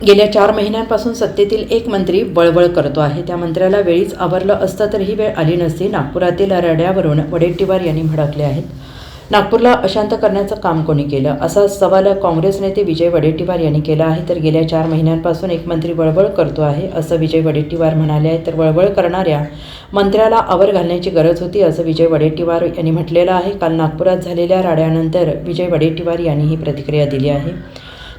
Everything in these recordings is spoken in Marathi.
गेल्या चार महिन्यांपासून सत्तेतील एक मंत्री बळबळ करतो आहे. त्या मंत्र्याला वेळीच आवरलं असतं तर ही वेळ आली नसती. नागपुरातील रड्यावरून वडेट्टीवार यांनी भडकले आहेत. नागपूरला अशांत करण्याचं काम कोणी केलं? असा सवाल काँग्रेस नेते विजय वडेट्टीवार यांनी केला आहे. तर गेल्या चार महिन्यांपासून एक मंत्री बळबळ करतो आहे असं विजय वडेट्टीवार म्हणाले आहे तर बळबळ करणाऱ्या मंत्र्याला आवर घालण्याची गरज होती असं विजय वडेट्टीवार यांनी म्हटलेलं आहे. काल नागपुरात झालेल्या राड्यानंतर विजय वडेट्टीवार यांनी ही प्रतिक्रिया दिली आहे.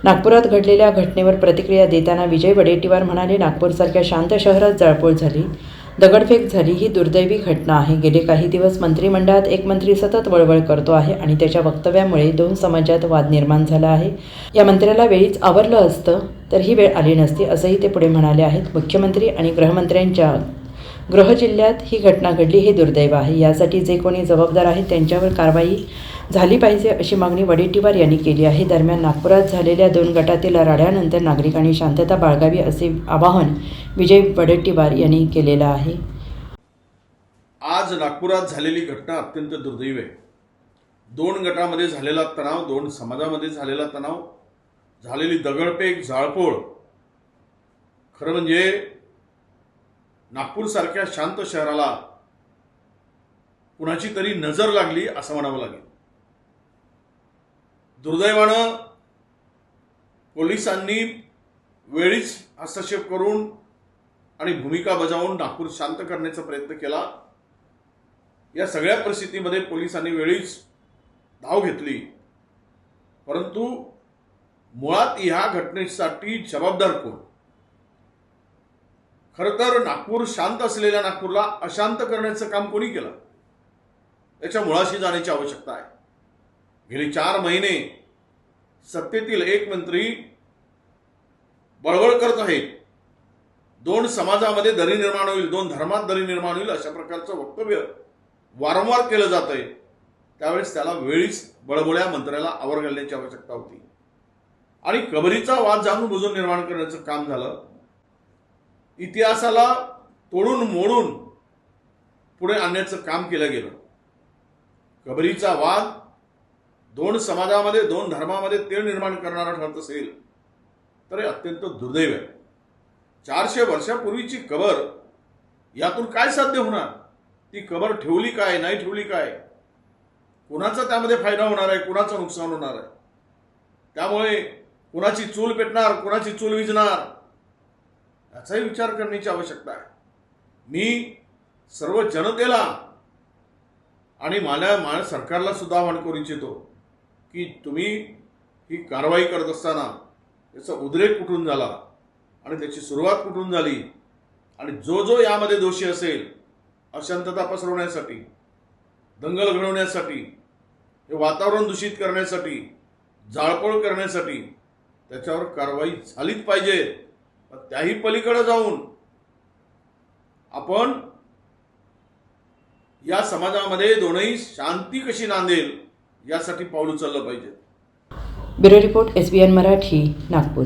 नागपुरात घडलेल्या घटनेवर प्रतिक्रिया देताना विजय वडेट्टीवार म्हणाले नागपूरसारख्या शांत शहरात जळपोळ झाली दगडफेक झाली ही दुर्दैवी घटना आहे. गेले काही दिवस मंत्रिमंडळात एक मंत्री सतत वळवळ करतो आहे आणि त्याच्या वक्तव्यामुळे दोन समाजात वाद निर्माण झाला आहे. या मंत्र्याला वेळीच आवरलं असतं तर ही वेळ आली नसती असंही ते पुढे म्हणाले आहेत. मुख्यमंत्री आणि गृहमंत्र्यांच्या गृह जिल्ह्यात ही घटना घडली हे दुर्दैव आहे. यासाठी जे कोणी जबाबदार आहेत त्यांच्यावर कारवाई झाली पाहिजे अशी मागणी वडेट्टीवार यांनी केली आहे. दरम्यान नागपुरात झालेल्या दोन गटातील राड्यानंतर नागरिकांनी शांतता बाळगावी असे आवाहन विजय वडेट्टीवार यांनी केलेलं आहे. आज नागपुरात झालेली घटना अत्यंत दुर्दैव आहे. दोन गटामध्ये झालेला तणाव दोन समाजामध्ये झालेला तणाव झालेली दगडपेक जाळपोळ खरं म्हणजे नागपूरसारख्या शांत शहराला कुणाची तरी नजर लागली असं म्हणावं लागेल. दुर्दैवानं पोलिसांनी वेळीच हस्तक्षेप करून आणि भूमिका बजावून नागपूर शांत करण्याचा प्रयत्न केला. या सगळ्या परिस्थितीमध्ये पोलिसांनी वेळीच धाव घेतली. परंतु मुळात ह्या घटनेसाठी जबाबदार कोण? खरं तर नागपूर शांत असलेल्या नागपूरला अशांत करण्याचं काम कोणी केलं? त्याच्या मुळाशी जाण्याची आवश्यकता आहे. गेली चार महिने सत्तेतील एक मंत्री बळबळ करत आहेत. दोन समाजामध्ये दरी निर्माण होईल दोन धर्मात दरी निर्माण होईल अशा प्रकारचं वक्तव्य वारंवार केलं जात आहे. त्यावेळेस त्याला वेळीच बळबळ्या मंत्र्याला आवर घालण्याची आवश्यकता होती. आणि कबरीचा वाद जाणून बुजून निर्माण करण्याचं काम झालं. इतिहासाला तोडून मोडून पुढे आणण्याचं काम केलं गेलं. कबरीचा वाद दोन समाजामध्ये दोन धर्मामध्ये तेळ निर्माण करणारा ठरत असेल तर हे अत्यंत दुर्दैव आहे. चारशे वर्षापूर्वीची कबर यातून काय साध्य होणार? ती कबर ठेवली काय नाही ठेवली काय? कुणाचा त्यामध्ये फायदा होणार आहे कुणाचं नुकसान होणार आहे? त्यामुळे कुणाची चूल पेटणार कुणाची चूल विजणार? याचाही विचार करण्याची आवश्यकता आहे. मी सर्व जनतेला आणि मला मा सरकारला सुद्धा आवाहन करू इच्छितो की तुम्ही ही कारवाई करत असताना याचा उद्रेक कुठून झाला आणि त्याची सुरुवात कुठून झाली आणि जो जो यामध्ये दोषी असेल अशांतता पसरवण्यासाठी दंगल घडवण्यासाठी हे वातावरण दूषित करण्यासाठी जाळपोळ करण्यासाठी त्याच्यावर कारवाई झालीच पाहिजे. त्याही पलीकडे जाऊन आपण या समाजामध्ये दोनही शांती कशी नांदेल यासाठी पाऊल उचललं पाहिजे. Bureau report S B N Marathi Nagpur.